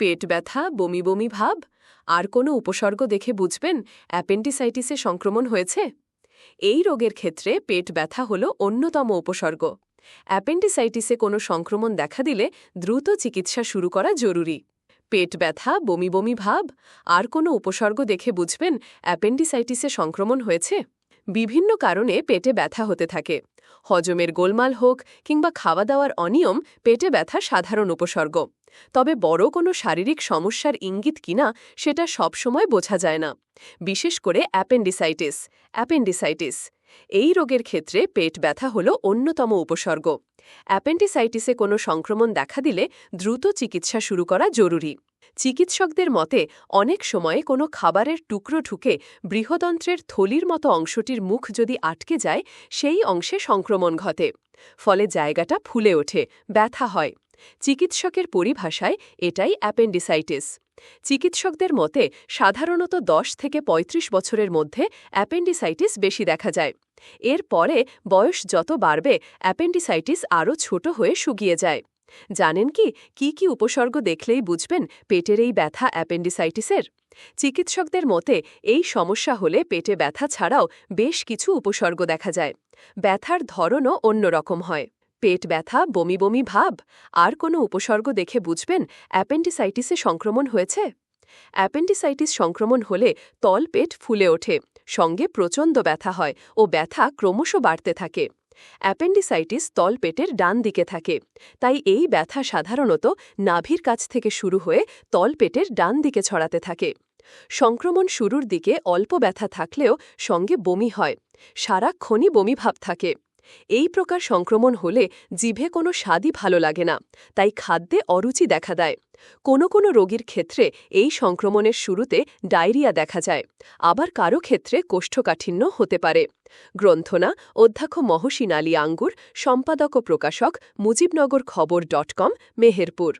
পেট ব্যথা, বমি বমি ভাব, আর কোনো উপসর্গ দেখে বুঝবেন অ্যাপেন্ডিসাইটিসে সংক্রমণ হয়েছে? এই রোগের ক্ষেত্রে পেট ব্যথা হল অন্যতম উপসর্গ। অ্যাপেন্ডিসাইটিসে কোনো সংক্রমণ দেখা দিলে দ্রুত চিকিৎসা শুরু করা জরুরি। পেট ব্যথা, বমি বমি ভাব, আর কোনো উপসর্গ দেখে বুঝবেন অ্যাপেন্ডিসাইটিসে সংক্রমণ হয়েছে? বিভিন্ন কারণে পেটে ব্যথা হতে থাকে। হজমের গোলমাল হোক কিংবা খাওয়া দাওয়ার অনিয়ম, পেটে ব্যথা সাধারণ উপসর্গ। তবে বড় কোনো শারীরিক সমস্যার ইঙ্গিত কিনা সেটা সবসময় বোঝা যায় না। বিশেষ করে অ্যাপেন্ডিসাইটিস অ্যাপেন্ডিসাইটিস। এই রোগের ক্ষেত্রে পেট ব্যথা হল অন্যতম উপসর্গ। অ্যাপেন্ডিসাইটিসে কোনো সংক্রমণ দেখা দিলে দ্রুত চিকিৎসা শুরু করা জরুরি। চিকিৎসকদের মতে, অনেক সময়ে কোনো খাবারের টুকরো ঢুকে বৃহদন্ত্রের থলির মতো অংশটির মুখ যদি আটকে যায়, সেই অংশে সংক্রমণ ঘটে। ফলে জায়গাটা ফুলে ওঠে, ব্যথা হয়। চিকিৎসকের পরিভাষায়, এটাই অ্যাপেন্ডিসাইটিস। চিকিৎসকদের মতে, সাধারণত ১০ থেকে ৩৫ বছরের মধ্যে অ্যাপেন্ডিসাইটিস বেশি দেখা যায়। এর পরে বয়স যত বাড়বে, অ্যাপেন্ডিসাইটিস আরও ছোট হয়ে শুকিয়ে যায়। জানেন কি কি কি উপসর্গ দেখলেই বুঝবেন পেটের এই ব্যথা অ্যাপেন্ডিসাইটিসের? চিকিৎসকদের মতে, এই সমস্যা হলে পেটে ব্যথা ছাড়াও বেশ কিছু উপসর্গ দেখা যায়। ব্যথার ধরনও অন্যরকম হয়। পেট ব্যথা, বমি বমি ভাব, আর কোনো উপসর্গ দেখে বুঝবেন অ্যাপেন্ডিসাইটিসে সংক্রমণ হয়েছে? অ্যাপেন্ডিসাইটিস সংক্রমণ হলে তল পেট ফুলে ওঠে, সঙ্গে প্রচণ্ড ব্যথা হয় ও ব্যথা ক্রমশ বাড়তে থাকে। অ্যাপেন্ডিসাইটিস তলপেটের ডান দিকে থাকে, তাই এই ব্যথা সাধারণত নাভির কাছ থেকে শুরু হয়ে তলপেটের ডান দিকে ছড়াতে থাকে। সংক্রমণ শুরুর দিকে অল্প ব্যথা থাকলেও সঙ্গে বমি হয়, সারাক্ষণই বমি ভাব থাকে। এই প্রকার সংক্রমণ হলে জিভে কোনো স্বাদই ভালো লাগে না, তাই খাদ্যে অরুচি দেখা দেয়। কোনো কোনো রোগীর ক্ষেত্রে এই সংক্রমণের শুরুতে ডায়রিয়া দেখা যায়, আবার কারও ক্ষেত্রে কোষ্ঠকাঠিন্য হতে পারে। গ্রন্থনা, অধ্যক্ষ মহসিন আলী আঙ্গুর, সম্পাদক ও প্রকাশক মুজিবনগর খবর ডট কম, মেহেরপুর।